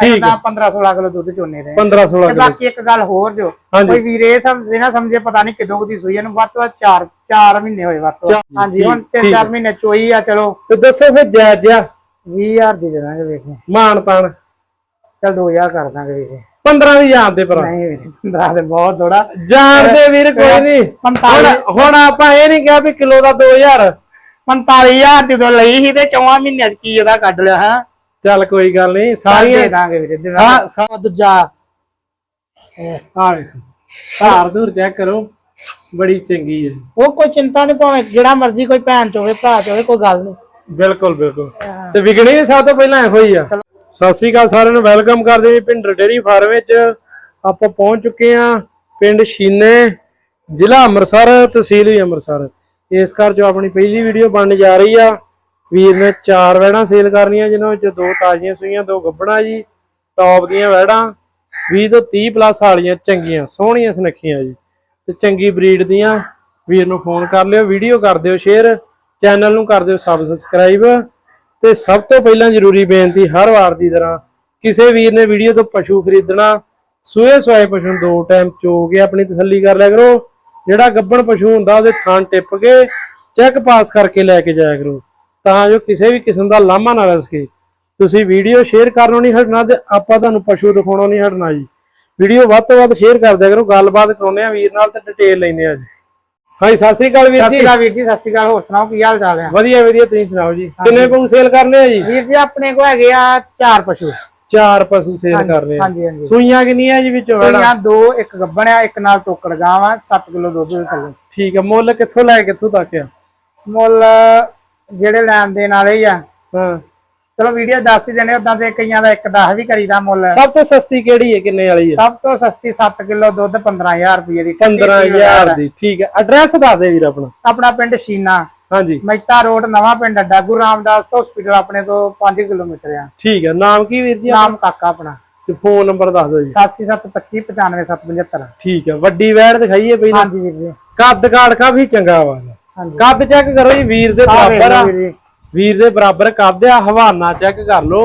ਠੀਕ ਤਾਂ 15 16 ਕਿਲੋ ਦੁੱਧ ਚੋਨੇ ਰਹੇ 15 16 ਤੇ ਕਿਲੋ ਬਾਕੀ ਇੱਕ ਗੱਲ ਹੋਰ ਜੋ। ਕੋਈ ਵੀਰ ਸਮਝੇ ਨਾ ਸਮਝੇ ਪਤਾ ਨਹੀਂ ਕਿਦੋਂ ਦੀ ਸੂਈ ਇਹਨੂੰ ਵੱਧ ਤੋਂ ਵੱਧ 4 4 ਮਹੀਨੇ ਹੋਏ ਵੱਧ ਤੋਂ ਹਾਂਜੀ ਹੁਣ ਠੀਕ- 3 4 ਮਹੀਨੇ ਚੋਈ ਆ ਚਲੋ। ਤੇ ਦੱਸੋ ਫਿਰ ਜਾਇਜ਼ ਜਿਹਾ 20000 ਦੀ ਦੇ ਦਾਂਗੇ ਵੇਖੇ ਮਾਨ ਤਾਨ ਚਲ 2000 ਕਰ ਦਾਂਗੇ ਵੇਖੇ 15 ਦੀ ਜਾਣ ਦੇ ਪਰ ਨਹੀਂ ਵੀਰੇ 15 ਤੇ ਬਹੁਤ ਥੋੜਾ ਜਾਣਦੇ ਵੀਰ ਕੋਈ ਨਹੀਂ ਹੁਣ 45 ਹੁਣ ਆਪਾਂ ਇਹ ਨਹੀਂ ਕਿਹਾ ਵੀ ਕਿਲੋ ਦਾ 2000 45000 ਦੀ ਤੋਂ ਲਈ ਸੀ ਤੇ ਚੌਵਾਂ ਮਹੀਨਿਆਂ ਚ ਕੀ ਇਹਦਾ ਕੱਢ ਲਿਆ ਹੈ? ਚੱਲ ਕੋਈ ਗੱਲ ਨਹੀਂ ਦੇ ਸਾਰੀਆਂ ਦਾਂਗੇ ਵੀਰੇ ਦੇ ਸਾ- ਦਾਂਗੇ ਉਹ ਦੂਜਾ। ਆ ਵੇਖੋ ਧਾਰ ਧੂਰ ਚੈੱਕ ਕਰੋ ਬੜੀ ਚੰਗੀ ਹੈ। ਉਹ ਕੋਈ ਚਿੰਤਾ ਨਹੀਂ ਭਾਵੇਂ ਜਿਹੜਾ ਮਰਜ਼ੀ ਕੋਈ ਭੈਣ ਚੋਵੇ ਭਰਾ ਚੋਵੇ ਕੋਈ ਗੱਲ ਨਹੀਂ। ਬਿਲਕੁਲ ਬਿਲਕੁਲ। ਤੇ ਵਿਕਣੀ ਵੀ ਸਭ ਤੋਂ ਪਹਿਲਾਂ ਇਹੋ ਹੀ ਆ। ਸਤਿ ਸ੍ਰੀ ਅਕਾਲ ਸਾਰਿਆਂ ਨੂੰ ਵੈਲਕਮ ਕਰਦੇ ਜੀ ਪਿੰਡ ਡੇਰੀ ਫਾਰਮ ਵਿੱਚ। ਆਪਾਂ ਪਹੁੰਚ ਚੁੱਕੇ ਆ ਪਿੰਡ ਸ਼ੀਨੇ ਜ਼ਿਲ੍ਹਾ ਅੰਮ੍ਰਿਤਸਰ ਤਹਿਸੀਲ ਵੀ ਅੰਮ੍ਰਿਤਸਰ। ਇਸ ਘਰ ਜੋ ਆਪਣੀ ਪਹਿਲੀ ਵੀਡੀਓ ਬਣਨ ਜਾ ਰਹੀ ਆ। ਵੀਰ ਨੇ ਚਾਰ ਵੈੜਾਂ ਸੇਲ ਕਰਨੀਆਂ, ਜਿਨ੍ਹਾਂ ਵਿੱਚ ਦੋ ਤਾਜ਼ੀਆਂ ਸੂਈਆਂ, ਦੋ ਗੱਬੜਾਂ ਜੀ, ਟੌਪ ਦੀਆਂ ਵੈੜਾਂ 20 ਤੋਂ 30 ਪਲੱਸ ਵਾਲੀਆਂ ਚੰਗੀਆਂ, ਸੋਹਣੀਆਂ ਸੁਨੱਖੀਆਂ ਜੀ। ਤੇ ਚੰਗੀ ਬਰੀਡ ਦੀਆਂ ਵੀਰ ਨੂੰ ਫੋਨ ਕਰ ਲਿਓ, ਵੀਡੀਓ ਕਰ ਦਿਓ, ਸ਼ੇਅਰ, ਚੈਨਲ ਨੂੰ ਕਰ ਦਿਓ, ਸਬਸਕ੍ਰਾਈਬ। ਤੇ ਸਭ ਤੋਂ ਪਹਿਲਾਂ ਜ਼ਰੂਰੀ ਬੇਨਤੀ, ਹਰ ਵਾਰ ਦੀ ਤਰ੍ਹਾਂ ਕਿਸੇ ਵੀਰ ਨੇ ਵੀਡੀਓ ਤੋਂ ਪਸ਼ੂ ਖਰੀਦਣਾ, ਸੂਏ ਸੋਏ ਪਸ਼ੂ ਨੂੰ ਦੋ ਟਾਈਮ ਚੋ ਕੇ ਆਪਣੀ ਤਸੱਲੀ ਕਰ ਲਿਆ ਕਰੋ। ਜਿਹੜਾ ਗੱਬਣ ਪਸ਼ੂ ਹੁੰਦਾ, ਉਹਦੇ ਥਾਂ ਟਿੱਪ ਕੇ ਚੈੱਕ ਪਾਸ ਕਰਕੇ ਲੈ ਕੇ ਜਾਇਆ ਕਰੋ। ਤਾਂ ਜੋ ਕਿਸੇ ਵੀ ਕਿਸਮ ਦਾ ਲਾਮਾ ਨਾ ਲੱਗ ਸਕੇ ਤੁਸੀਂ ਵੀਡੀਓ ਸ਼ੇਅਰ ਕਰਨੋਂ ਨਹੀਂ ਹਟਣਾ ਤੇ ਆਪਾਂ ਤੁਹਾਨੂੰ ਪਸ਼ੂ ਦਿਖਾਉਣੋਂ ਨਹੀਂ ਹਟਣਾ ਜੀ। ਵੀਡੀਓ ਵੱਧ ਤੋਂ ਵੱਧ ਸ਼ੇਅਰ ਕਰ ਦਿਆ ਕਰੋ ਗੱਲਬਾਤ ਕਰਾਉਂਦੇ ਆ ਵੀਰ ਨਾਲ ਤੇ ਡਿਟੇਲ ਲੈਂਦੇ ਆ ਜੀ। ਹਾਂਜੀ ਸਤਿ ਸ੍ਰੀ ਅਕਾਲ ਵੀਰ ਸਤਿ ਜੀ ਸ਼੍ਰੀ ਅਕਾਲ ਵੀਰ ਜੀ ਸਤਿ ਸ਼੍ਰੀ ਅਕਾਲ ਹੋਰ ਸੁਣਾਓ ਕੀ ਹਾਲ ਚਾਲ ਹੈ ਵਧੀਆ ਵਧੀਆ ਤੁਸੀਂ ਸੁਣਾਓ ਜੀ। ਕਿੰਨੇ ਪਸ਼ੂ ਸੇਲ ਕਰਨੇ ਆ ਜੀ? ਵੀਰ ਜੀ ਆਪਣੇ ਕੋ ਹੈਗੇ ਆ ਚਾਰ ਪਸ਼ੂ। ਚਾਰ ਪਸ਼ੂ ਸੇਲ ਕਰਨੇ ਆ। ਹਾਂਜੀ ਹਾਂਜੀ। ਸੂਈਆਂ ਕਿੰਨੀਆਂ ਜੀ ਵਿੱਚੋਂ ਸੂਈਆਂ ਦੋ ਇੱਕ ਗੱਬਣ ਆ ਇੱਕ ਨਾਲ ਟੋਕੜ ਗਾਂ ਵਾ 7 ਕਿਲੋ ਦੁੱਧ ਦੇ ਥੱਲੇ। ਠੀਕ ਆ ਮੁੱਲ ਕਿੱਥੋਂ ਲੈ ਕਿੱਥੋਂ ਤੱਕ ਆ? ਮੁੱਲ ਜਿਹੜੇ ਲੈਣ ਦੇਣ ਵਾਲੇ ਹੀ ਆ। ਹਾਂ। ਚਲੋ ਵੀਡੀਓ ਦੱਸ ਹੀ ਦੇਣੇ ਉਦਾਂ ਤੇ ਕਈਆਂ ਦਾ ਇੱਕ 10 ਵੀ ਕਰੀਦਾ ਮੁੱਲ। ਸਭ ਤੋਂ ਸਸਤੀ ਕਿਹੜੀ ਹੈ ਕਿੰਨੇ ਵਾਲੀ ਹੈ? ਸਭ ਤੋਂ ਸਸਤੀ 7 ਕਿਲੋ ਦੁੱਧ 15000 ਰੁਪਏ ਦੀ 15000 ਦੀ ਠੀਕ ਹੈ। ਐਡਰੈਸ ਦੱਸ ਦੇ ਵੀਰ ਆਪਣਾ। ਆਪਣਾ ਪਿੰਡ ਸ਼ੀਨਾ। ਹਾਂਜੀ। ਮਹਿਤਾ ਰੋਡ ਨਵਾਂ ਪਿੰਡ ਅੱਡਾ ਗੁਰੂ ਰਾਮਦਾਸ ਹਸਪੀਟਲ ਆਪਣੇ ਤੋਂ 5 ਕਿਲੋਮੀਟਰ ਆ। ਠੀਕ ਹੈ। ਨਾਮ ਕੀ ਵੀਰ ਜੀ ਨਾਮ ਕਾਕਾ ਆਪਣਾ। ਤੇ ਫੋਨ ਨੰਬਰ ਦੱਸ ਦਿਓ ਜੀ। 8725 95775 ਠੀਕ ਹੈ। ਵੱਡੀ ਵੈੜ ਦਿਖਾਈਏ ਪਹਿਲਾਂ ਹਾਂਜੀ ਵੀਰ ਜੀ। ਕੱਦ ਕਾੜ ਕਾਫੀ ਚੰਗਾ ਵਾ। ਕੱਦ ਚੈੱਕ ਕਰੋ ਜੀ ਵੀਰ ਦੇ ਬਰਾਬਰ ਆ। ਵੀਰ ਦੇ ਬਰਾਬਰ ਕੱਦ ਆ ਹਵਾਨਾ ਚੈੱਕ ਕਰ ਲੋ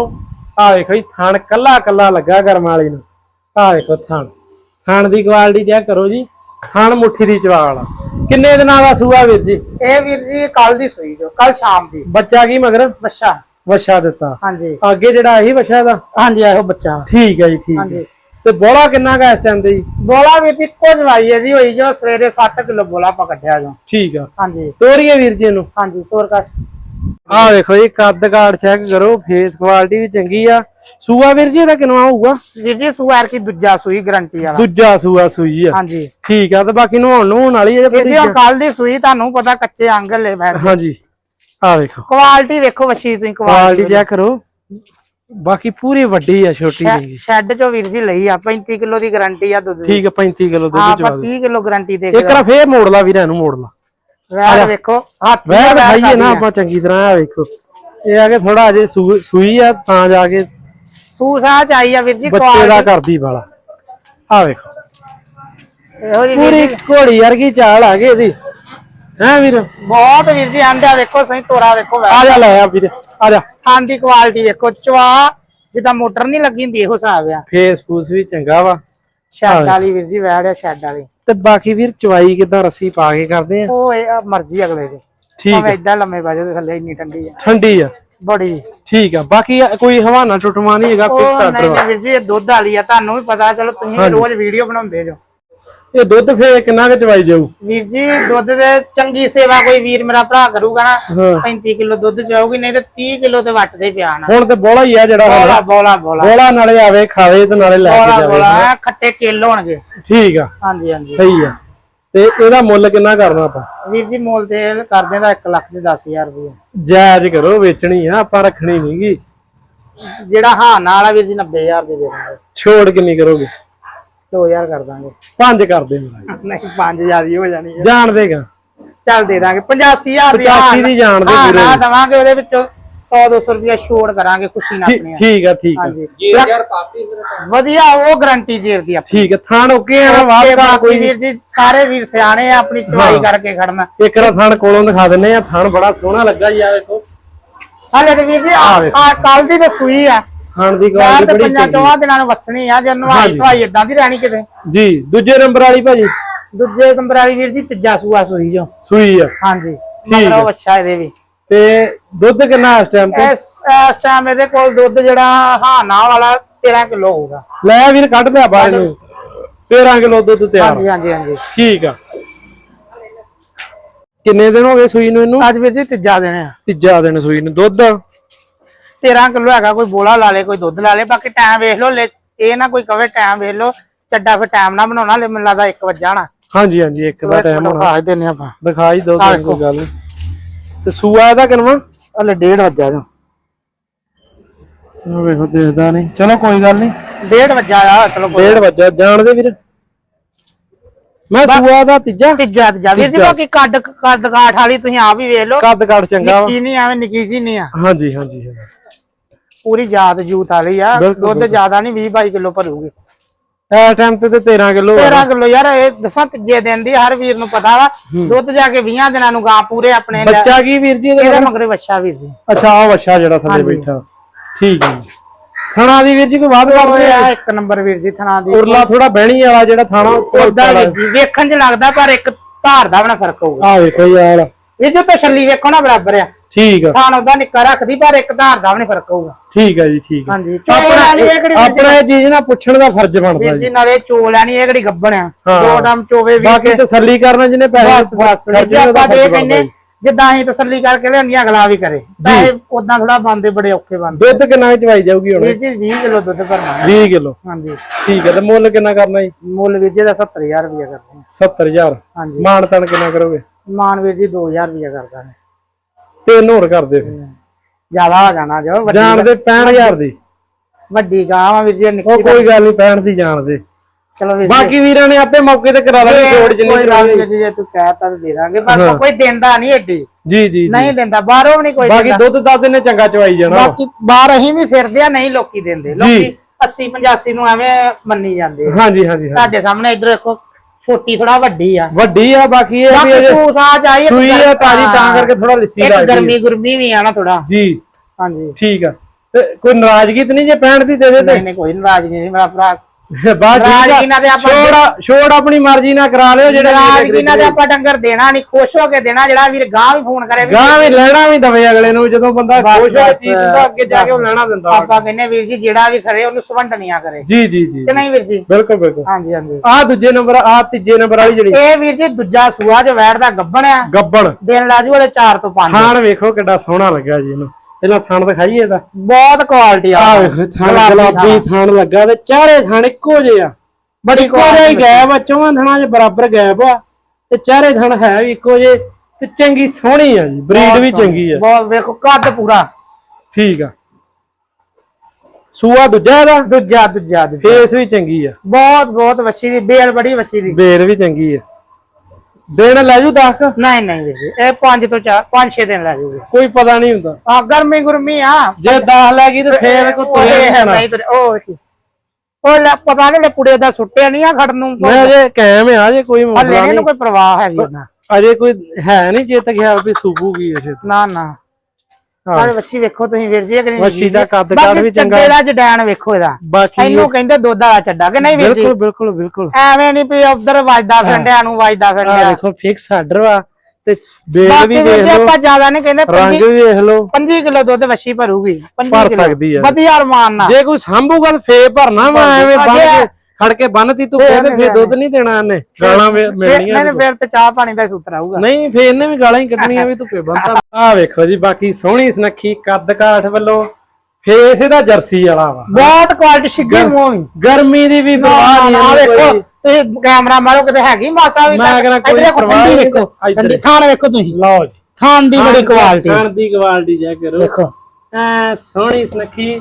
ਆ ਵੇਖੋ ਜੀ ਥਣ ਕੱਲਾ ਕੱਲਾ ਲੱਗਾ ਕਰਮ ਵਾਲੀ ਨੂੰ। ਆ ਵੇਖੋ ਥਣ। ਥਣ ਦੀ ਕੁਆਲਿਟੀ ਚੈੱਕ ਕਰੋ ਜੀ। ਥਣ ਮੁੱਠੀ ਦੀ ਚਵਾਲ ਆ। ਕਿੰਨੇ ਦਿਨਾਂ ਦਾ ਸੂਆ ਵੀਰ ਜੀ? ਇਹ ਵੀਰ ਜੀ ਕੱਲ ਦੀ ਸੂਈ ਜੋ ਕੱਲ ਸ਼ਾਮ ਦੀ। ਬੱਚਾ ਕੀ ਮਗਰ? ਬੱਚਾ। ਵਛਾ ਦਿੱਤਾ। ਹਾਂਜੀ। ਅੱਗੇ ਜਿਹੜਾ ਇਹੀ ਵਛਾ ਦਾ ਹਾਂਜੀ ਇਹੋ ਬੱਚਾ। ਠੀਕ ਹੈ ਜੀ ਠੀਕ ਹੈ ਤੇ ਬੋਲਾ ਕਿੰਨਾ ਕਾ ਇਸ ਟਾਈਮ ਤੇ ਜੀ? ਬੋਲਾ ਵੀਰ ਜੀ ਇੱਕੋ ਜਵਾਈ ਹੈ ਜੀ ਹੋਈ ਜੋ ਸਵੇਰੇ 7 ਕਿਲੋ ਬੋਲਾ ਆਪਾਂ ਕੱਢਿਆ ਜੋ। ਠੀਕ ਆ। ਹਾਂਜੀ। ਤੋਰੀਏ ਵੀਰ ਜੀ ਨੂੰ ਹਾਂਜੀ ਤੋਰ ਕਸ਼। ਆ ਦੇਖੋ ਜੀ ਕੱਦ ਕਾੜ ਚੈੱਕ ਕਰੋ ਫੇਸ ਕੁਆਲਿਟੀ ਵੀ ਚੰਗੀ ਆ। ਸੂਆ ਵੀਰ ਜੀ ਇਹਦਾ ਕਿੰਨਾ ਹੋਊਗਾ? ਵੀਰ ਜੀ ਸੂਆਰ ਕੀ ਦੂਜਾ ਸੂਈ ਗਰੰਟੀ ਵਾਲਾ। ਦੂਜਾ ਸੂਆ ਸੂਈ ਆ। ਹਾਂਜੀ। ਠੀਕ ਆ ਤੇ ਬਾਕੀ ਨਹਾਉਣ ਨੂੰ ਵਾਲੀ ਹੈ ਵੀਰ ਜੀ ਕੱਲ ਦੀ ਸੂਈ ਤੁਹਾਨੂੰ ਪਤਾ ਕੱਚੇ ਅੰਗਲ ਲੈ ਬੈਠ। ਹਾਂਜੀ। ਆ ਵੇਖੋ। ਕੁਆਲਿਟੀ ਵੇਖੋ ਵਸ਼ੀ ਤੁਸੀਂ ਕੁਆਲਿਟੀ ਚੈੱਕ ਕਰੋ। ਬਾਕੀ ਪੂਰੀ ਵੱਡੀ ਆ ਛੋਟੀ ਨਹੀਂ ਸ਼ੈੱਡ ਚੋਂ ਵੀਰ ਜੀ ਲਈ ਆ 35 ਕਿਲੋ ਦੀ ਗਰੰਟੀ ਆ ਦੁੱਧ ਦੀ। ਠੀਕ ਆ 35 ਕਿਲੋ ਦੁੱਧ ਆਪਾਂ ਚਵਾ 30 ਕਿਲੋ ਗਰੰਟੀ ਦੇ ਇੱਕ ਵਾਰ ਫੇਰ ਮੋੜ ਲਾ ਵੀਰਾਂ ਨੂੰ ਮੋੜ ਲਾ। ਵੈਰ ਵੇਖੋ ਹੱਥ ਵੈਰ ਦਿਖਾਈਏ ਨਾ ਆਪਾਂ ਚੰਗੀ ਤਰ੍ਹਾਂ ਆ ਵੇਖੋ। ਇਹ ਆ ਕੇ ਥੋੜਾ ਅਜੇ ਸੂਈ ਆ ਤਾਂ ਜਾ ਕੇ ਸੂਸਾ ਚਾਈ ਆ ਵੀਰ ਜੀ ਬੱਚੇ ਦਾ ਕਰਦੀ ਵਾਲਾ। ਆ ਵੇਖੋ। ਇਹੋ ਜੀ ਪੂਰੀ ਘੋੜੀ ਵਰਗੀ ਚਾਲ ਆ ਗਈ ਇਹਦੀ। ਹੈ ਵੀਰ? ਬਹੁਤ ਵੀਰ ਜੀ ਆਂਡਿਆ ਵੇਖੋ ਸਹੀ ਤੋਰਾ ਵੇਖੋ ਆ ਜਾ ਲੈ ਆ ਵੀਰ ਆ ਜਾ। ਥਾਂ ਦੀ ਕੁਆਲਿਟੀ ਵੇਖੋ ਚਵਾ ਜਿੱਦਾਂ ਮੋਟਰ ਨਹੀਂ ਲੱਗੀ ਹੁੰਦੀ ਇਹੋ ਹਿਸਾਬ ਆ। ਫੇਸ ਫੂਸ ਵੀ ਚੰਗਾ ਵਾ। ਸ਼ੈੱਡ ਵਾਲੀ ਵੀਰ ਜੀ ਵੈੜ ਆ ਸ਼ੈੱਡ ਵਾਲੀ। ਤੇ ਬਾਕੀ ਵੀਰ ਚਵਾਈ ਕਿਦਾਂ ਰੱਸੀ ਪਾ ਕੇ ਕਰਦੇ ਆ? ਉਹ ਇਹ ਆ ਮਰਜ਼ੀ ਅਗਲੇ ਦੀ। ਠੀਕ ਭਾਵੇਂ ਆ। ਇਦਾਂ ਲੰਮੇ ਬਾਜੋ ਦੇ ਥੱਲੇ ਇੰਨੀ ਠੰਡੀ ਆ। ਠੰਡੀ ਆ। ਬੜੀ। ਠੀਕ ਆ। ਬਾਕੀ ਕੋਈ ਹਵਾਨਾ ਟੁੱਟਮਾ ਨਹੀਂ ਹੈਗਾ ਉਹ ਫਿਕਸ ਨਹੀਂ ਆਰਡਰ ਨਹੀਂ ਵੀਰ ਜੀ ਇਹ ਦੁੱਧ ਵਾਲੀ ਆ ਤੁਹਾਨੂੰ ਵੀ ਪਤਾ ਚਲੋ ਤੁਸੀਂ ਰੋਜ਼ ਵੀਡੀਓ ਬਣਾਉਂਦੇ ਜੋ। ਇਹ ਦੁੱਧ ਫੇਰ ਕਿੰਨਾ ਕੁ ਚਵਾਈ ਜਾਊ? ਵੀਰ ਜੀ ਦੁੱਧ ਦੇ ਚੰਗੀ ਸੇਵਾ ਕੋਈ ਵੀਰ ਮੇਰਾ ਭਰਾ ਕਰੂਗਾ ਨਾ ਹਾਂ। 35 ਕਿਲੋ ਦੁੱਧ ਚਾਹੂਗੀ ਨਹੀਂ ਤੇ 30 ਕਿਲੋ ਤੇ ਵੱਟ ਦੇ ਪਿਆ ਨਾ। ਹੁਣ ਤੇ ਬੋਲਾ ਹੀ ਆ ਜਿਹੜਾ ਬੋਲਾ ਬੋਲਾ ਬੋਲਾ। ਬੋਲਾ ਨਾਲੇ ਆਵੇ ਖਾਵੇ ਤੇ ਨਾਲੇ ਲੈ ਕੇ ਬੋਲਾ ਜਾਵੇ ਬੋਲਾ ਐਂ ਖੱਟੇ ਕੇਲ ਹੋਣਗੇ। ਠੀਕ ਆ। ਹਾਂਜੀ ਹਾਂਜੀ। ਸਹੀ ਆ। ਤੇ ਇਹਦਾ ਮੁੱਲ ਕਿੰਨਾ ਕਰਨਾ ਆਪਾਂ? ਵੀਰ ਜੀ ਮੋਲ ਤੇ ਕਰਦੇ ਦਾ 1 ਲੱਖ ਦੇ 10000 ਰੁਪਏ ਜਾਇਜ਼ ਕਰੋ ਵੇਚਣੀ ਆ ਆਪਾਂ ਰੱਖਣੀ ਨਹੀਂਗੀ ਜਿਹੜਾ ਹਾਂ ਨਾਲ ਆ ਵੀਰ ਜੀ 90000 ਦੇ ਦੇ ਛੋੜ ਕਿੰਨੀ ਕਰੋਗੇ? 2000 ਕਰ ਦਾਂਗੇ। ਪੰਜ ਕਰ ਦੇ ਮੇਰਾ ਨਹੀਂ 5000 ਹੀ ਹੋ ਜਾਣੀ ਹੈ ਜਾਣ ਦੇਗਾ ਚੱਲ ਦੇ ਦਾਂਗੇ 85000 ਦੀ 85 ਦੀ ਜਾਣ ਦੇ ਹਾਂ ਪੂਰੇ। ਨਾ ਦਵਾਂਗੇ ਉਹਦੇ ਵਿੱਚੋਂ 100 200 ਰੁਪਏ ਛੋੜ ਕਰਾਂਗੇ ਖੁਸ਼ੀ ਨਾਲ ਆਪਣੀ ਠੀਕ ਆ ਠੀਕ ਆ। ਹਾਂਜੀ। ਵਧੀਆ ਉਹ ਗਰੰਟੀ ਜੇਰ ਦੀ ਆਪਣੀ। ਠੀਕ ਆ ਥਾਣ ਓਕੇ ਆ ਵਾਸਤਾ ਕੋਈ ਵੀਰ ਜੀ ਸਾਰੇ ਵੀਰ ਸਿਆਣੇ ਆ ਆਪਣੀ ਚਵਾਈ ਕਰਕੇ ਖੜਨਾ। ਇੱਕ ਰਾ ਥਾਣ ਕੋਲੋਂ ਦਿਖਾ ਦਿੰਨੇ ਆ ਥਾਣ ਬੜਾ ਸੋਹਣਾ ਲੱਗਾ ਜੀ ਆ ਵੇਖੋ। ਹਾਲੇ ਤੇ ਵੀਰ ਜੀ। ਆ ਕੱਲ ਦੀ ਤਾਂ ਸੂਈ ਆ। ਖਾਣ ਦੀ ਕੁਆਲਿਟੀ ਤੇ ਬੜੀ ਪੰਜਾਂ ਚੰਗੀ। ਚੌਵਾਂ ਦਿਨਾਂ ਨੂੰ ਵਸਣੀ ਆ ਜਨ ਹਾਂਜੀ। ਭਾਈ ਇਦਾਂ ਦੀ ਰਹਿਣੀ ਕਿਤੇ। ਜੀ ਦੂਜੇ ਨੰਬਰ ਵਾਲੀ ਭਾਜੀ? ਦੂਜੇ ਨੰਬਰ ਵਾਲੀ ਵੀਰ ਜੀ ਤੀਜਾ ਸੂਆ ਸੂਈ ਜੋ। ਸੂਈ ਆ। ਹਾਂਜੀ। ਹੈ। ਮਗਰੋਂ ਵੱਛਾ ਇਹਦੇ ਵੀ। ਤੇ ਦੁੱਧ ਕਿੰਨਾ ਇਸ ਟਾਈਮ ਤੇ? ਇਸ ਇਸ ਟਾਈਮ ਇਹਦੇ ਕੋਲ ਦੁੱਧ ਜਿਹੜਾ ਹਾਨਾ ਵਾਲਾ 13 ਕਿਲੋ ਹੋਊਗਾ। ਲੈ ਵੀਰ ਕੱਢ ਲਿਆ ਬਾਹਰ ਨੂੰ 13 ਕਿਲੋ ਦੁੱਧ ਤਿਆਰ। ਹਾਂਜੀ ਹਾਂਜੀ ਹਾਂਜੀ। ਠੀਕ ਆ। ਕਿੰਨੇ ਦਿਨ ਹੋ ਗਏ ਸੂਈ ਨੂੰ ਇਹਨੂੰ? ਅੱਜ ਵੀਰ ਜੀ ਤੀਜਾ ਦਿਨ ਆ। ਤੀਜਾ ਦਿਨ ਸੂਈ ਨੂੰ। ਦੁੱਧ 13 ਕਿਲੋ ਹੈਗਾ ਕੋਈ ਬੋਲਾ ਲਾ ਲੇ ਕੋਈ ਦੁੱਧ ਲਾ ਲੇ ਬਾਕੀ ਟਾਈਮ ਵੇਖ ਲਓ ਲੈ- ਇਹ ਨਾ ਕੋਈ ਕਵੇ ਟਾਈਮ ਵੇਖ ਲਓ ਚੱਡਾ ਫਿਰ ਟਾਈਮ ਨਾ ਬਣਾਉਣਾ ਲੈ ਮੈਨੂੰ ਲੱਗਦਾ 1 ਵਜਾਣਾ ਹਾਂਜੀ ਹਾਂਜੀ ਇੱਕ ਦਾ ਟਾਈਮ ਹੋਣਾ। ਖਾ ਦਿੰਨੇ ਆਪਾਂ। ਦਿਖਾਈ ਦੋ ਆਹ ਕੋਈ ਗੱਲ ਨੀ ਤੇ ਸੂਆ ਇਹਦਾ ਕਿਨਵਾ ਹਲੇ 1.5 ਵਜਾ ਜੋ ਉਹ ਵੇਖੋ ਦੇਖਦਾ ਨਹੀਂ। ਚਲੋ ਕੋਈ ਗੱਲ ਨਹੀਂ। 1.5 ਵਜਾ ਆ ਚਲੋ ਕੋਈ ਡੇਢ ਵਜਾ ਜਾਣਦੇ ਵੀਰ। ਮੈਂ ਸੂਆ ਦਾ ਤੀਜਾ। ਤੀਜਾ ਤੀਜਾ। ਵੀਰ ਜੀ ਬਾਕੀ ਕੱਦ ਕੱਦ ਕਾਠ ਵਾਲੀ ਤੁਸੀਂ ਆਪ ਹੀ ਵੇਖ ਲਓ। ਕੱਦ ਕੱਦ ਚੰਗਾ ਵਾ। ਨਿੱਕੀ ਨਹੀਂ ਐਵੇਂ ਨਿੱਕੀ ਜੀ ਨਹੀਂ ਆ। ਹਾਂਜੀ ਹਾਂਜੀ ਹਾਂਜੀ। ਪੂਰੀ ਜਾਤ ਜੂਤ ਵਾਲੀ ਆ ਬਿਲਕੁਲ, ਦੁੱਧ ਜ਼ਿਆਦਾ ਨਹੀਂ 20 22 ਕਿਲੋ ਭਰੂਗੀ। ਇਹ ਟਾਈਮ ਤੇ ਤੇ 13 ਕਿਲੋ 13 ਕਿਲੋ ਯਾਰ ਇਹ ਦੱਸਾਂ ਤੀਜੇ ਦਿਨ ਦੀ ਹਰ ਵੀਰ ਨੂੰ ਪਤਾ ਵਾ ਦੁੱਧ ਜਾ ਕੇ 20 ਦਿਨਾਂ ਨੂੰ ਗਾਂ ਪੂਰੇ ਆਪਣੇ ਲੈ- ਬੱਚਾ ਕੀ ਵੀਰ ਜੀ ਇਹਦੇ ਇਹਦੇ ਮਗਰੇ ਵੱਛਾ ਵੀਰ ਜੀ। ਅੱਛਾ ਆ ਵੱਛਾ ਜਿਹੜਾ ਥੱਲੇ ਹਾਂਜੀ। ਬੈਠਾ। ਠੀਕ ਹੈ ਜੀ। ਥਣਾ ਦੀ ਵੀਰ ਜੀ ਕੋਈ ਵਾਧ ਕਰਦੇ ਆ? ਇੱਕ ਨੰਬਰ ਵੀਰ ਜੀ ਥਣਾ ਦੀ। ਉਰਲਾ ਥੋੜਾ ਬਹਿਣੀ ਵਾਲਾ ਜਿਹੜਾ ਥਾਣਾ ਉਹਦਾ ਵੀਰ ਜੀ ਵੇਖਣ 'ਚ ਲੱਗਦਾ ਪਰ ਇੱਕ ਧਾਰ ਦਾ ਬਣਾ ਫ਼ਰਕ ਹੋਊਗਾ। ਆ ਵੇਖੋ ਯਾਰ ਇਹ ਜੋ ਤਸੱਲੀ ਵੇਖੋ ਨਾ ਬਰਾਬਰ ਆ। ਠੀਕ ਆ। ਥਾਣ ਉਹਦਾ ਨਿੱਕਾ ਰੱਖਦੀ ਪਰ ਇੱਕ ਧਾਰ ਦਾ ਬਣਾ ਫ਼ਰਕ ਹੋਊਗਾ। ਠੀਕ ਆ ਜੀ ਠੀਕ ਆ। ਹਾਂਜੀ ਚੋਲ ਇਹ ਕਿਹੜੀ ਆਪਣਾ ਇਹ ਚੀਜ਼ ਨਾ ਪੁੱਛਣ ਦਾ ਫਰਜ਼ ਬਣਦਾ ਵੀਰ ਜੀ ਜੀ। ਨਾਲੇ ਚੋਲ ਆਣੀ ਇਹ ਕਿਹੜੀ ਗੱਬਣ ਆ? ਹਾਂ। ਦੋ ਟਾਈਮ ਚੋਵੇ ਵੀ ਬਾਕੀ ਤਸੱਲੀ ਕਰਨਾ ਜਿਹਨੇ ਪੈਸੇ ਬਸ ਬਸ ਵੀਰ ਜੀ ਖਰਚੇ ਉਹਦਾ ਆਪਾਂ ਦੇ ਫਰਜ਼ ਜੀ। ਜਿੱਦਾਂ ਅਸੀਂ ਤਸੱਲੀ ਕਰਕੇ ਲਿਆਂਦੀਆਂ ਅਗਲਾ ਵੀ ਕਰੇ। ਇਹ ਉਦਾਂ ਥੋੜਾ ਬੰਦੇ ਬੜੇ ਔਖੇ ਬੰਦੇ ਦੁੱਧ ਕਿੰਨਾ ਚਵਾਈ ਜਾਊਗੀ ਹੁਣ? ਵੀਰ ਜੀ 20 ਕਿਲੋ ਦੁੱਧ ਭਰਨਾ ਹੈ। 20 ਕਿਲੋ। ਹਾਂਜੀ। ਠੀਕ ਹੈ ਤੇ ਮੁੱਲ ਕਿੰਨਾ ਕਰਨਾ ਜੀ? ਮੁੱਲ ਵੀਰ ਜੀ ਦਾ 70000 ਰੁਪਇਆ ਕਰਦੇ ਹਾਂ। 70000 ਹਾਂਜੀ। ਮਾਨ ਤਨ ਕਿੰਨਾ ਕਰੋਗੇ? ਮਾਨ ਵੀਰ ਜੀ 2000 ਰੁਪਇਆ ਕਰਦਾ ਹੈ। ਤਿੰਨ ਹੋਰ ਕਰ ਦੇ ਫਿਰ। ਜ਼ਿਆਦਾ ਹੋ ਜਾਣਾ ਜੋ ਵੱਡੀ ਜਾਣ ਦੇ 65000 ਦੀ। ਵੱਡੀ ਗਾਂ ਵਾ ਵੀਰ ਜੀ ਉਹ ਨਿੱਕੀ ਕੋਈ ਗੱਲ ਨਹੀਂ 65 ਦੀ ਜਾਣ ਦੇ। ਚਲੋ ਵੀਰ ਜੀ। ਬਾਕੀ ਵੀਰਾਂ ਨੇ ਆਪੇ ਮੌਕੇ ਤੇ ਕਰਾ ਲਾਂਗੇ ਜੋੜ ਜਿੰਨੀ ਕੋਈ ਗੱਲ ਨਹੀਂ ਜੇ ਤੂੰ ਕਹਿ ਤਾਂ ਦੇ ਦਾਂਗੇ ਪਰ ਕੋਈ ਦਿੰਦਾ ਨਹੀਂ ਏਡੀ। ਜੀ ਜੀ ਜੀ। ਨਹੀਂ ਦਿੰਦਾ ਬਾਹਰੋਂ ਵੀ ਨਹੀਂ ਕੋਈ ਬਾਕੀ ਦੁੱਧ ਦੱਧ ਨੇ ਚੰਗਾ ਚਵਾਈ ਜਾਣਾ। ਬਾਕੀ ਬਾਹਰ ਅਸੀਂ ਵੀ ਫਿਰਦੇ ਆ ਨਹੀਂ ਲੋਕੀ ਦਿੰਦੇ। ਲੋਕੀ 80 85 ਨੂੰ ਐਵੇਂ ਮੰਨੀ ਜਾਂਦੇ ਆ। ਹਾਂਜੀ ਹਾਂਜੀ ਤੁਹਾਡੇ ਸਾਹਮਣੇ ਇੱਧਰ ਦੇਖੋ ਛੋਟੀ ਥੋੜਾ ਵੱਡੀ ਆ। ਵੱਡੀ ਆ ਬਾਕੀ ਇਹ ਵੀ ਬਾਕੀ ਸੂਸ ਆ ਚਾਹੀਏ ਸੂਈ ਆ ਤਾਜੀ ਤਾਂ ਕਰਕੇ ਥੋੜਾ ਲਿੱਸੀ ਇੱਕ ਲੱਗਦੀ ਗਰਮੀ ਗੁਰਮੀ ਵੀ ਆ ਨਾ ਥੋੜਾ ਜੀ। ਹਾਂਜੀ। ਠੀਕ ਆ। ਤੇ ਕੋਈ ਨਾਰਾਜ਼ਗੀ ਤੇ ਨਹੀਂ ਜੇ 65 ਦੀ ਦੇ ਦੇ ਨਹੀਂ ਨਹੀਂ ਕੋਈ ਨਾਰਾਜ਼ਗੀ ਨਹੀਂ। ਮੇਰਾ ਭਰਾ ਠੀਕ ਨਾਲ ਤੇ ਆ ਆਪਾਂ- ਛੋੜ ਛੋੜ ਆਪਣੀ ਮਰਜ਼ੀ ਨਾਲ ਕਰਾ ਲਿਓ ਜਿਹੜੇ ਨਾਰਾਜ਼ਗੀ ਨਾਲ ਤੇ ਆਪਾਂ ਡੰਗਰ ਦੇਣਾ ਨਹੀਂ ਖੁਸ਼ ਹੋ ਕੇ ਦੇਣਾ ਜਿਹੜਾ ਵੀਰ ਗਾਂ ਵੀ ਫੋਨ ਕਰੇ ਵੀ ਗਾਂ ਵੀ ਲੈਣਾ ਵੀ ਦਵੇ ਅਗਲੇ ਨੂੰ ਜਦੋਂ ਬੰਦਾ ਬਸ, ਖੁਸ਼ ਹੋਏ ਬਸ, ਚੀਜ਼ ਦਿੰਦਾ ਅੱਗੇ ਜਾ ਕੇ ਉਹ ਲੈਣਾ ਦਿੰਦਾ। ਵਾ। ਆਪਾਂ ਕਹਿੰਨੇ ਵੀਰ ਜੀ ਜਿਹੜਾ ਵੀ ਖਰੇ ਉਹਨੂੰ ਸਵੰਡਣੀਆਂ ਕਰੇ। ਜੀ ਜੀ ਜੀ ਨਹੀਂ ਵੀਰ ਜੀ? ਬਿਲਕੁਲ ਬਿਲਕੁਲ। ਹਾਂਜੀ ਹਾਂਜੀ। ਆ ਦੂਜੇ ਨੰਬਰ ਆ ਤੀਜੇ ਨੰਬਰ ਵਾਲੀ ਜਿਹੜੀ। ਇਹ ਵੀਰ ਜੀ ਦੂਜਾ ਸੂਆ ਜੋ ਵੈੜ ਦਾ ਗੱਬਣ ਆ। ਗੱਬਣ। ਦਿਨ ਲਾਜੂ ਵਾਲੇ 4 ਤੋਂ 5 ਥਾਣ ਵੇਖੋ ਕਿੱਡਾ ਸੋਹਣਾ ਲੱਗਾ ਜੀ ਇਹਨੂੰ। ਪਹਿਲਾਂ ਥਾਣ ਦਿਖਾਈਏ ਇਹਦਾ। ਬਹੁਤ ਕੁਆਲਿਟੀ ਆ। ਆ ਵੇਖੋ ਥਾਣ ਗੁਲਾਬੀ ਥਾਣ ਲੱਗਾ ਤੇ ਚਾਰੇ ਥਾਣ ਇੱਕੋ ਜਿਹੇ ਆ। ਬੜੀ ਹੀ ਗੈਪ ਆ ਚੌਵਾਂ ਥਾਣਾਂ 'ਚ ਬਰਾਬਰ ਗੈਪ ਆ ਤੇ ਚਾਰੇ ਥਾਣ ਹੈ ਵੀ ਇੱਕੋ ਜਿਹੇ ਤੇ ਚੰਗੀ ਸੋਹਣੀ ਆ ਜੀ ਬਰੀਡ ਵੀ ਚੰਗੀ ਆ। ਬਹੁਤ ਵੇਖੋ ਕੱਦ ਪੂਰਾ। ਠੀਕ ਆ। ਸੂਆ ਦੂਜਾ ਇਹਦਾ? ਦੂਜਾ ਦੂਜਾ ਦੂਜਾ। ਫੇਸ ਵੀ ਚੰਗੀ ਆ। ਬਹੁਤ ਬਹੁਤ ਵਸੀ ਦੀ ਬੇਲ ਬੜੀ ਵਸੀ ਦੀ। ਬੇਰ ਵੀ ਚੰਗੀ ਆ। ਦਿਨ ਲੈ ਜੂ ਦਸ ਕੁ? ਨਹੀਂ ਨਹੀਂ ਵੀਰ ਜੀ ਇਹ 5 ਤੋਂ 4 5 6 ਦਿਨ ਲੈ ਜੂਗੇ ਕੋਈ ਪਤਾ ਨਹੀਂ ਹੁੰਦਾ। ਆ ਗਰਮੀ ਗੁਰਮੀ ਆ। ਜੇ 10 ਲੈ ਗਈ ਤੇ ਫੇਰ ਕੋ ਤੁਰਿਆ ਇਹ ਨਹੀਂ ਤੁਰੇ- ਉਹ ਕੀ। ਉਹ ਲੈ ਪਤਾ ਨਹੀਂ ਲੈ ਕੁੜੇ ਦਾ ਸੁੱਟਿਆ ਨਹੀਂ ਆ ਖੜਨ ਨੂੰ। ਮੈਂ ਜੇ ਕਾਇਮ ਆ ਜੇ ਕੋਈ ਮਸਲਾ ਨਹੀਂ ਇਹਨੂੰ ਕੋਈ ਪ੍ਰਵਾਹ ਹੈਗੀ ਉਹਨਾਂ ਅਜੇ ਕੋਈ ਹੈ ਨਹੀਂ ਚੇਤ ਗਿਆ ਵੀ ਸੂਬੂਗੀ ਅਜੇ ਨਾ ਨਾ। ਹਾਂ। ਪਰ ਵੱਛੀ ਵੇਖੋ ਤੁਸੀਂ ਵੀਰ ਜੀ ਅਗਲੀ ਵੱਛੀ ਦਾ ਕੱਦ ਕਾਠ ਵੀ ਚੰਗਾ। ਚੰਗਾ। ਜਡੈਣ ਵੇਖੋ ਇਹਦਾ। ਇਹਨੂੰ ਕਹਿੰਦੇ ਦੁੱਧ ਵਾਲਾ ਚੱਡਾ ਕਿ ਨਹੀਂ ਵੀਰ ਜੀ? ਬਿਲਕੁਲ ਬਿਲਕੁਲ ਬਿਲਕੁਲ। ਐਵੇਂ ਨਹੀਂ ਵੀ ਉਧਰ ਵੱਜਦਾ ਫਿਰਦਿਆਂ ਨੂੰ ਵੱਜਦਾ ਆ ਫਿਰਦਿਆ। ਦੇਖੋ ਫਿਕਸ ਆਰਡਰ ਵਾ। ਤੇ ਬੇਲ ਵੀ ਵੇਖ ਲਓ। ਆਪਾਂ ਜ਼ਿਆਦਾ ਨਹੀਂ ਕਹਿੰਦੇ ਰੰਗ ਵੀ ਵੇਖ ਲਓ। 25 ਕਿਲੋ ਦੁੱਧ ਵੱਛੀ ਭਰੂਗੀ। 25 ਭਰ ਸਕਦੀ ਆ। ਵਧੀਆ ਅਰਮਾਨ ਨਾਲ। ਜੇ ਕੋਈ ਸੰਭੂਗਾ ਤਾਂ ਫੇਰ ਭਰਨਾ ਵਾ ਐਵੇਂ ਕੇ। ਖੜ ਕੇ ਬੰਨਤੀ ਤੂੰ ਤੇ ਫੇਰ ਦੁੱਧ ਨਹੀਂ ਦੇਣਾ ਇਹਨੇ। ਗਾਲਾਂ ਮਿਲਣੀਆਂ ਨਹੀਂ ਫਿਰ ਤੇ ਚਾਹ ਪਾਣੀ ਦਾ ਸੂਤਰ ਆਊਗਾ। ਨਹੀਂ ਫੇਰ ਇਹਨੇ ਵੀ ਗਾਲਾਂ ਹੀ ਕੱਢਣੀਆਂ ਵੀ ਤੂੰ ਫੇਰ ਬੰਨਤਾ ਆ ਵੇਖੋ ਜੀ ਬਾਕੀ ਸੋਹਣੀ ਸੁਨੱਖੀ ਕੱਦ ਕਾਠ ਵੱਲੋਂ ਫੇਸ ਇਹਦਾ ਜਰਸੀ ਵਾਲਾ ਵਾ। ਬਹੁਤ ਕੁਆਲਿਟੀ ਸਿੱਗੀ ਮੂੰਹ ਵੀ। ਗਰਮੀ ਦੀ ਵੀ ਪਰਵਾਹ ਨਹੀਂ ਆ ਵੇਖੋ। ਤੁਸੀਂ ਕੈਮਰਾ ਮਾਰੋ ਕਿਤੇ ਹੈਗੀ ਮਾਸਾ ਵੀ ਮੈਂ ਕਹਿੰਦਾ ਕੋਈ ਪਰਵਾਹ ਠੰਡੀ ਨਹੀਂ, ਵੇਖੋ। ਠੰਡੀ ਥਾਣ ਵੇਖੋ ਤੁਸੀਂ। ਲਓ ਜੀ। ਥਾਣ ਦੀ ਬੜੀ ਕੁਆਲਿਟੀ ਖਾਣ ਦੀ ਕੁਆਲਿਟੀ ਚੈੱਕ ਕਰੋ। ਵੇਖੋ ਐ ਸੋਹਣੀ ਸੁਨੱਖੀ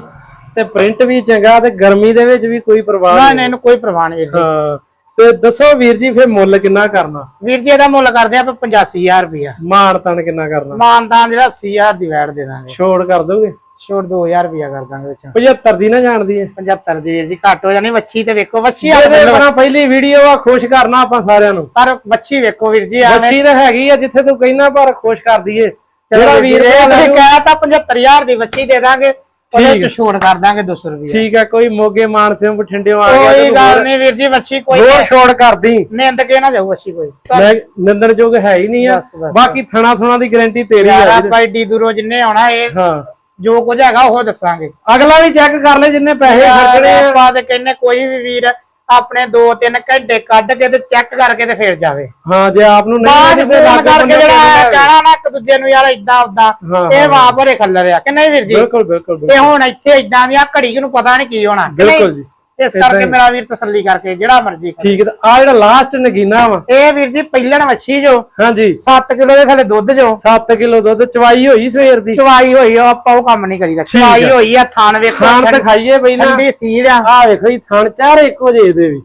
ਤੇ ਪ੍ਰਿੰਟ ਵੀ ਚੰਗਾ ਤੇ ਗਰਮੀ ਦੇ ਵਿੱਚ ਵੀ ਕੋਈ ਪਰਵਾਹ ਨਹੀਂ ਨਹੀਂ ਇਹਨੂੰ ਕੋਈ ਪ੍ਰਵਾਹ ਨਹੀਂ ਵੀਰ ਜੀ। ਹਾਂ ਤੇ ਦੱਸੋ ਵੀਰ ਜੀ ਫੇਰ ਮੁੱਲ ਕਿੰਨਾ ਕਰਨਾ? ਵੀਰ ਜੀ ਇਹਦਾ ਮੁੱਲ ਕਰਦੇ ਆਪਾਂ 85000 ਰੁਪਇਆ। ਮਾਣ ਤਣ ਕਿੰਨਾ ਕਰਨਾ? ਮਾਨਦਾਨ ਜਿਹੜਾ 80000 ਦੀ ਵੈਟ ਦੇ ਦਾਂਗੇ। ਛੋੜ ਕਰ ਦੋਗੇ? ਛੋੜ 2000 ਰੁਪਇਆ ਕਰ ਦਾਂਗੇ ਵਿੱਚ। 75 ਦੀ ਨਾ ਜਾਣਦੀ ਹੈ। 75 ਦੀ ਜੀ ਘੱਟ ਹੋ ਜਾਣੀ ਵੱਛੀ ਤੇ ਵੇਖੋ ਵੱਛੀ ਆ ਬਣਾ ਪਹਿਲੀ ਵੀਡੀਓ ਆ ਖੁਸ਼ ਕਰਨਾ ਆਪਾਂ ਸਾਰਿਆਂ ਨੂੰ। ਪਰ ਵੱਛੀ ਵੇਖੋ ਵੀਰ ਜੀ ਐਵੇਂ ਬੱਚੀ ਤਾਂ ਹੈਗੀ ਆ ਜਿੱਥੇ ਤੂੰ ਕਹਿਣਾ ਪਰ ਖੁਸ਼ ਕਰ ਦਈਏ। ਚਲੋ ਜਿਹੜਾ ਵੀਰ ਇਹ ਕਹਿ ਤਾਂ 75000 ਦੀ ਵੱਛੀ ਦੇ ਦਾਂਗੇ। ਉਹਦੇ ਚ ਛੋੜ ਕਰ ਦਾਂਗੇ 200 ਰੁਪਏ ਠੀਕ ਆ ਕੋਈ ਮੋਗੇ ਮਾਨਸੇ ਬਠਿੰਡਿਓਂ ਆ ਗਿਆ ਕੋਈ ਗੱਲ ਨਹੀਂ ਵੀਰ ਜੀ ਵੱਛੀ ਕੋਈ ਹੋਰ ਛੋੜ ਕਰਦੀ। ਨਿੰਦ ਕੇ ਨਾ ਜਾਊ ਵੱਛੀ ਕੋਈ। ਮੈਂ ਨਿੰਦਣ ਜੋਗ ਹੈ ਹੀ ਨਹੀਂ ਆ। ਬਾਕੀ ਥਣਾ ਥੁਣਾ ਦੀ ਗਾਰੰਟੀ ਤੇਰੀ ਆ ਆਪਾਂ ਏਡੀ ਦੂਰੋਂ ਜਿੰਨੇ ਆਉਣਾ ਇਹ ਹਾਂ। ਜੋ ਕੁਝ ਹੈਗਾ ਉਹ ਦੱਸਾਂਗੇ। ਅਗਲਾ ਵੀ ਚੈੱਕ ਕਰ ਲੈ ਜਿੰਨੇ ਪੈਸੇ ਖਰਚਣੇ ਆ। ਆਪਾਂ ਤੇ ਕਹਿੰਨੇ ਕੋਈ ਵੀ ਵੀਰ ਆਪਣੇ 2-3 ਘੰਟੇ ਕੱਢ ਕੇ ਤੇ ਚੈੱਕ ਕਰਕੇ ਤੇ ਫੇਰ ਜਾਵੇ ਹਾਂ ਜੇ ਆਪ ਨੂੰ ਬਾਅਦ ਨਹੀਂ ਫੋਨ ਕਰਕੇ ਜਿਹੜਾ ਕਹਿਣਾ ਨਾ ਇੱਕ ਦੂਜੇ ਨੂੰ ਯਾਰ ਇਦਾਂ ਉਦਾਂ ਇਹ ਵਾਹ ਭਰੇ ਖੱਲਰ ਆ ਕਿ ਨਹੀਂ ਵੀਰ ਜੀ ਬਿਲਕੁਲ ਬਿਲਕੁਲ। ਤੇ ਹੁਣ ਇੱਥੇ ਇਦਾਂ ਦੀਆਂ ਘੜੀ ਨੂੰ ਪਤਾ ਨਹੀਂ ਕੀ ਹੋਣਾ? ਬਿਲਕੁਲ ਜੀ ਇਸ ਕਰਕੇ ਮੇਰਾ ਵੀਰ ਤਸੱਲੀ ਕਰਕੇ ਜਿਹੜਾ ਮਰਜ਼ੀ ਕਰੇ। ਠੀਕ ਆ ਆ ਜਿਹੜਾ ਲਾਸਟ ਨਗੀਨਾ ਵਾ। ਇਹ ਵੀਰ ਜੀ ਪਹਿਲਣ ਵੱਛੀ ਜੋ ਹਾਂਜੀ। 7 ਕਿਲੋ ਦੇ ਥੱਲੇ ਦੁੱਧ ਜੋ। 7 ਕਿਲੋ ਦੁੱਧ ਚਵਾਈ ਹੋਈ ਸਵੇਰ ਦੀ? ਚਵਾਈ ਹੋਈ ਆ ਆਪਾਂ ਉਹ ਕੰਮ ਨਹੀਂ ਕਰੀਦਾ। ਚਵਾਈ ਹੋਈ ਆ ਥਾਨ ਵੇਖੋ ਖਾਣ ਤੇ ਖਾਈਏ ਪਹਿਲਾਂ। ਠੰਡੀ ਸੀਲ ਆ। ਆ ਵੇਖੋ ਜੀ ਥਣ ਚਾਰ ਇੱਕੋ ਜਿਹੇ ਦੇ ਵੀ।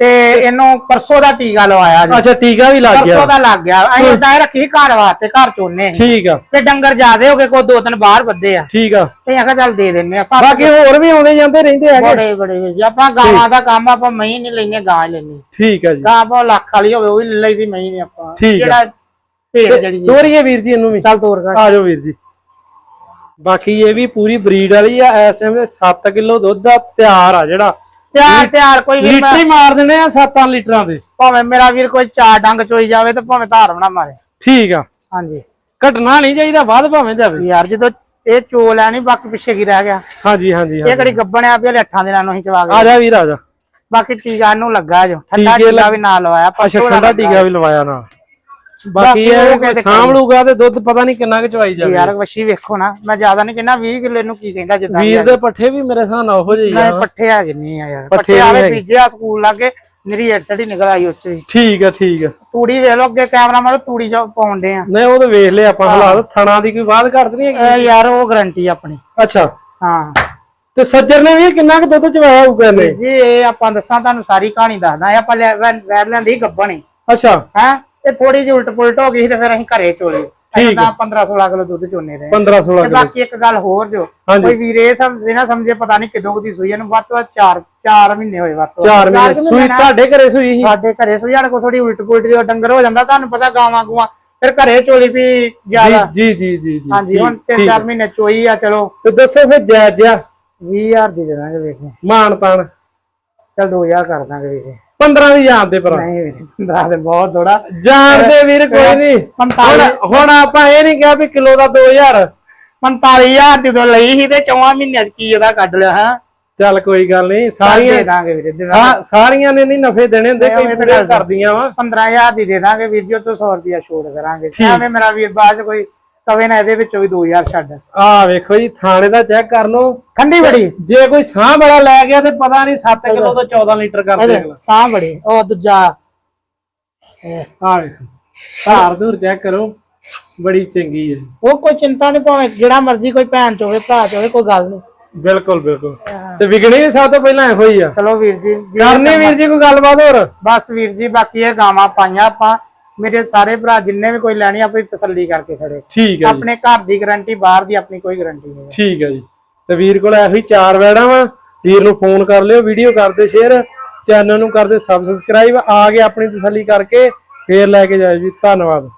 ਤੇ ਇਹਨੂੰ ਪਰਸੋਂ ਦਾ ਟੀਕਾ ਲਵਾਇਆ ਜੀ। ਅੱਛਾ ਟੀਕਾ ਵੀ ਲੱਗ ਪਰਸੋਂ ਗਿਆ ਦਾ ਲੱਗ ਗਿਆ। ਅਸੀਂ ਹੀ। ਰੱਖੀ ਘਰ ਵਾਸਤੇ ਘਰ ਚੋਨੇ। ਠੀਕ ਆ। ਤੇ ਡੰਗਰ ਜ਼ਿਆਦੇ ਹੋ ਗਏ ਕੋਈ ਦੋ ਤਿੰਨ ਬਾਹਰ ਬੱਦੇ ਆ। ਠੀਕ ਆ। ਤੇ ਆਖਾ ਚੱਲ ਦੇ ਦਿੰਨੇ ਆ ਸਭ ਬਾਕੀ ਹੋਰ ਵੀ ਆਉਂਦੇ ਜਾਂਦੇ ਰਹਿੰਦੇ ਹੈਗੇ? ਬੜੇ ਬੜੇ ਜੀ। ਆਪਾਂ ਗਾਵਾਂ ਦਾ ਕੰਮ ਆਪਾਂ ਮਹੀਂ ਨਹੀਂ ਲੈਨੇ ਗਾਂ ਲੈਣੀ ਠੀਕ ਆ ਜੀ। ਗਾਂ ਆਪਾਂ ਲੱਖ ਵਾਲੀ ਹੋਵੇ ਉਹ ਵੀ ਲੈ ਲਈ ਦੀ ਮਹੀਂ ਨਹੀਂ ਆਪਾਂ। ਠੀਕ ਆ। ਜਿਹੜਾ ਭੇਡ ਜਿਹੜੀ ਤੋਰੀਏ ਵੀਰ ਜੀ ਇਹਨੂੰ ਵੀ। ਚੱਲ ਤੋਰ ਕਰ ਆ ਜਾਓ ਵੀਰ ਜੀ। ਬਾਕੀ ਇਹ ਵੀ ਪੂਰੀ ਬਰੀਡ ਵਾਲੀ ਆ ਇਸ ਟਾਈਮ ਦੇ 7 ਕਿਲੋ ਦੁੱਧ ਦਾ ਤਿਆਰ ਆ ਜਿਹੜਾ। ਤਿਆਰ ਤਿਆਰ ਕੋਈ ਵੀ ਲੀਟਰ ਹੀ ਮਾਰ ਦੇਣੇ ਆ 7 ਲੀਟਰਾਂ ਦੇ। ਭਾਵੇਂ ਮੇਰਾ ਵੀਰ ਕੋਈ ਚਾਰ ਡੰਗ ਚੋਈ ਜਾਵੇ ਤੇ ਭਾਵੇਂ ਧਾਰ ਬਣਾ ਮਾਰੇ। ਠੀਕ ਆ। ਹਾਂਜੀ। ਘਟਣਾ ਨਹੀਂ ਚਾਹੀਦਾ ਵੱਧ ਭਾਵੇਂ ਜਾਵੇ। ਯਾਰ ਜਦੋਂ ਇਹ ਚੋ ਲੈਣੀ ਬਾਕੀ ਪਿੱਛੇ ਕੀ ਰਹਿ ਗਿਆ? ਹਾਂਜੀ ਹਾਂਜੀ ਇਹ। ਕਿਹੜੀ ਗੱਬਣ ਆ ਵੀ ਹਲੇ ਅੱਠਾਂ ਦਿਨਾਂ ਨੂੰ ਹੀ ਚਵਾ ਆ ਗਏ ਜਾ ਵੀਰ ਆ ਜਾ। ਬਾਕੀ ਟੀਕਾ ਨੂੰ ਲੱਗਾ ਜੋ। ਠੰਡਾ ਟੀਕੇ ਵੀ ਨਾਲ ਲਵਾਇਆ ਅੱਛਾ ਦਾ ਠੰਡਾ। ਟੀਕਾ ਵੀ ਲਵਾਇਆ ਨਾ ਬਾਕੀ ਇਹ ਕਹਿੰਦੇ ਸਾਂਭ ਲੂਗਾ ਤੇ ਦੁੱਧ ਪਤਾ ਨਹੀਂ ਕਿੰਨਾ ਕੁ ਚਵਾਈ ਜਾਵੇ। ਯਾਰ ਵਸ਼ੀ ਵੇਖੋ ਨਾ ਮੈਂ ਜ਼ਿਆਦਾ ਨਹੀਂ ਕਹਿੰਦਾ 20 ਕਿਲੋ ਨੂੰ ਕੀ ਕਹਿੰਦਾ ਜਿੱਦਾਂ ਵੀਰ ਦੇ ਪੱਠੇ ਵੀ ਮੇਰੇ ਹਿਸਾਬ ਨਾਲ ਉਹੋ ਜਿਹੇ ਹੀ ਨਹੀਂ ਆ ਪੱਠੇ ਹੈਗੇ ਨਹੀਂ ਆ ਯਾਰ। ਪੱਠੇ ਆਵੇ ਹੈਗੇ। ਪੀਜੇ ਆ ਸਕੂਲ ਲਾਗੇ ਮੇਰੀ ਹੈਡਸੈਟ ਹੀ ਨਿਕਲ ਆਈ ਉੱਚ ਵੀ। ਠੀਕ ਆ ਠੀਕ ਆ। ਤੂੜੀ ਵੇਖ ਲਓ ਅੱਗੇ ਕੈਮਰਾ ਮਾਰੋ ਤੂੜੀ ਚ ਪਾਉਂਦੇ ਆ। ਨਹੀਂ ਉਹ ਤਾਂ ਵੇਖ ਲਿਆ ਆਪਾਂ ਹਾਲਾਤ ਥਣਾ ਦੀ ਕੋਈ ਬਾਤ ਘੱਟ ਨਹੀਂ ਹੈਗੀ। ਇਹ ਯਾਰ ਉਹ ਗਰੰਟੀ ਆਪਣੀ। ਅੱਛਾ। ਹਾਂ। ਤੇ ਸੱਜਰ ਨੇ ਵੀ ਕਿੰਨਾ ਕੁ ਦੁੱਧ ਚਵਾਇਆ ਹੋਊਗਾ ਇਹਨੇ? ਜੀ ਇਹ ਆਪਾਂ ਦੱਸਾਂ ਤੁਹਾਨੂੰ ਸਾਰੀ ਕਹਾਣੀ ਦੱਸਦਾ। ਇਹ ਆਪਾਂ ਲੈ ਵੈਰ ਲੈਂਦੀ ਗੱਬਣੀ ਅੱਛਾ। ਹੈ? ਇਹ ਥੋੜੀ ਜਿਹੀ ਉਲਟ ਪੁਲਟ ਹੋ ਗਈ ਸੀ ਤੇ ਫਿਰ ਅਸੀਂ ਘਰੇ ਚੋਲੇ। ਠੀਕ ਆ 15 16 ਕਿਲੋ ਦੁੱਧ ਚੋਨੇ ਰਹੇ। 15 16 ਤੇ ਬਾਕੀ ਇੱਕ ਗੱਲ ਹੋਰ ਜੋ। ਕੋਈ ਵੀਰੇ ਸਮਝੇ ਨਾ ਸਮਝੇ ਪਤਾ ਨਹੀਂ ਕਿਦੋਂ ਦੀ ਸੂਈ ਇਹਨੂੰ ਵੱਧ ਤੋਂ ਵੱਧ 4 4 ਮਹੀਨੇ ਹੋਏ ਵੱਧ ਤੋਂ ਵੱਧ। 4 ਚਾਰ ਮਹੀਨੇ ਸੂਈ ਤੁਹਾਡੇ ਘਰੇ ਸੂਈ ਸੀ? ਸਾਡੇ ਘਰੇ ਸੂਈ ਸਾਡੇ ਕੋਲ ਥੋੜੀ ਉਲਟ ਪੁਲਟ ਜਦੋਂ ਡੰਗਰ ਹੋ ਜਾਂਦਾ ਤੁਹਾਨੂੰ ਪਤਾ ਗਾਵਾਂ ਗੂਆਂ ਫਿਰ ਘਰੇ ਚੋਲੀ ਵੀ ਜ਼ਿਆਦਾ। ਜੀ ਜੀ ਜੀ ਜੀ ਜੀ ਹਾਂਜੀ ਹੁਣ 3-4 ਮਹੀਨੇ ਚੋਈ ਆ ਚਲੋ। ਤੇ ਦੱਸੋ ਫਿਰ ਜਾਇਜ਼ ਜਿਹਾ 20000 ਦੀ ਦੇ ਦਾਂਗੇ ਵੇਖੇ। ਮਾਨ ਤਾਨ ਚਲ 2000 ਕਰ ਦਾਂਗੇ ਵੇਖੇ। 15 ਦੀ ਜਾਣ ਦੇ ਪਰ ਨਹੀਂ ਵੀਰੇ 15 ਦੇ ਬਹੁਤ ਥੋੜਾ ਜਾਣ ਦੇ ਵੀਰ ਕੋਈ ਨਹੀਂ। 45 ਹੁਣ ਹੁਣ ਆਪਾਂ ਇਹ ਨਹੀਂ ਕਿਹਾ ਵੀ ਕਿਲੋ ਦਾ 2000 45000 ਦੀ ਤੋਂ ਲਈ ਸੀ ਤੇ ਚੌਵਾਂ ਮਹੀਨਿਆਂ ਚ ਕੀ ਇਹਦਾ ਕੱਢ ਲਿਆ ਹਾਂ? ਚੱਲ ਕੋਈ ਗੱਲ ਨਹੀਂ ਸਾਰੀਆਂ ਵੀਰੇ ਦੇ ਦਾਂਗੇ। ਸਾ- ਸਾਰੀਆਂ ਨੇ ਨਹੀਂ ਨਫੇ ਦੇਣੇ ਹੁੰਦੇ ਕਈ ਪੂਰੇ। ਕਰਦੀਆਂ ਵਾ। 15000 ਦੀ ਦੇ ਦਾਂਗੇ ਵੀਰ ਜੀ ਉਹ ਤੋਂ 100 ਰੁਪਿਆ ਛੋੜ ਕਰਾਂਗੇ। ਐਵੇਂ ਮੇਰਾ ਵੀਰ ਬਾਅਦ ਕੋਈ ਕਵੇ ਨਾ ਇਹਦੇ ਵਿੱਚੋਂ ਵੀ 2000 ਛੱਡ। ਆ ਵੇਖੋ ਜੀ ਥਾਣੇ ਦਾ ਚੈੱਕ ਕਰ ਲਓ। ਠੰਡੀ ਬੜੀ। ਜੇ ਕੋਈ ਸਾਹ ਬੜਾ ਲੈ ਗਿਆ ਤੇ ਪਤਾ ਨਹੀਂ 7 ਕਿਲੋ ਤੋਂ 14 ਲੀਟਰ ਕਰ ਦੇਗਾ ਸਾਹ ਬੜੀ। ਉਹ ਦੂਜਾ। ਆ ਵੇਖੋ। ਧਾਰ ਧੂਰ ਚੈੱਕ ਕਰੋ। ਬੜੀ ਚੰਗੀ ਹੈ। ਉਹ ਕੋਈ ਚਿੰਤਾ ਨਹੀਂ ਭਾਵੇਂ ਜਿਹੜਾ ਮਰਜ਼ੀ ਕੋਈ ਭੈਣ ਚ ਹੋਵੇ ਭਰਾ ਚ ਹੋਵੇ ਕੋਈ ਗੱਲ ਨਹੀਂ। ਬਿਲਕੁਲ ਬਿਲਕੁਲ। ਤੇ ਵਿਗਣੀ ਸਭ ਤੋਂ ਪਹਿਲਾਂ ਇਹੋ ਹੀ ਆ। ਚਲੋ ਵੀਰ ਜੀ ਕਰਨੀ ਵੀਰ ਜੀ ਕੋਈ ਗੱਲਬਾਤ ਹੋਰ? ਬਸ ਵੀਰ ਜੀ ਬਾਕੀ ਇਹ ਗਾਵਾਂ ਪਾਈਆਂ ਆਪਾਂ। ਮੇਰੇ ਸਾਰੇ ਭਰਾ ਜਿੰਨੇ ਵੀ ਕੋਈ ਲੈਣੀ ਆਪਣੀ ਤਸੱਲੀ ਕਰਕੇ ਖੜੇ। ਠੀਕ ਹੈ ਆਪਣੇ ਘਰ ਦੀ ਗਾਰੰਟੀ ਬਾਹਰ ਦੀ ਆਪਣੀ ਕੋਈ ਗਾਰੰਟੀ ਨਹੀਂ ਠੀਕ ਹੈ ਜੀ। ਤੇ ਵੀਰ ਕੋਲ ਇਹੋ ਹੀ ਚਾਰ ਵੈੜਾਂ ਵਾ। ਵੀਰ ਨੂੰ ਫੋਨ ਕਰ ਲਿਓ ਵੀਡੀਓ ਕਰਦੇ ਸ਼ੇਅਰ ਚੈਨਲ ਨੂੰ ਕਰਦੇ ਸਬਸਕ੍ਰਾਈਬ ਆ ਕੇ ਆਪਣੀ ਤਸੱਲੀ ਕਰਕੇ ਫੇਰ ਲੈ ਕੇ ਜਾਓ ਜੀ। ਧੰਨਵਾਦ।